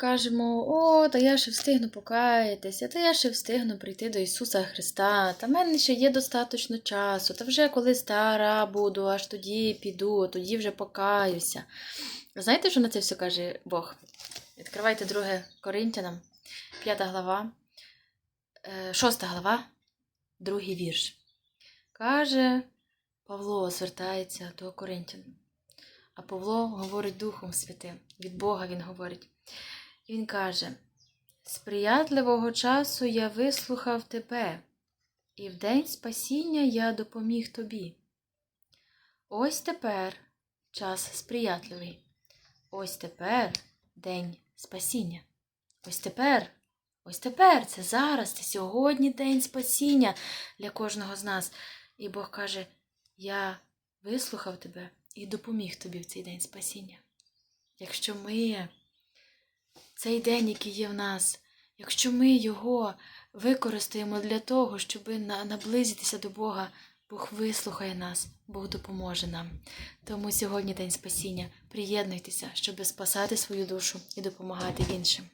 кажемо, о, та я ще встигну покаятися, та я ще встигну прийти до Ісуса Христа, та в мене ще є достатньо часу, та вже коли стара буду, аж тоді піду, тоді вже покаюся. Знаєте, що на це все каже Бог? Відкривайте 2 Коринтянам, 5 глава, 6 глава, другий вірш. Каже, Павло звертається до Коринтян. А Павло говорить Духом Святим, від Бога він говорить. Він каже: Сприятливого часу я вислухав тебе, і в день спасіння я допоміг тобі. Ось тепер час сприятливий. Ось тепер день спасіння. Ось тепер, ось тепер, це зараз, це сьогодні день спасіння для кожного з нас. І Бог каже: Я вислухав тебе і допоміг тобі в цей день спасіння. Якщо ми цей день, який є в нас, якщо ми його використаємо для того, щоб наблизитися до Бога, Бог вислухає нас, Бог допоможе нам. Тому сьогодні день спасіння. Приєднуйтеся, щоб спасати свою душу і допомагати іншим.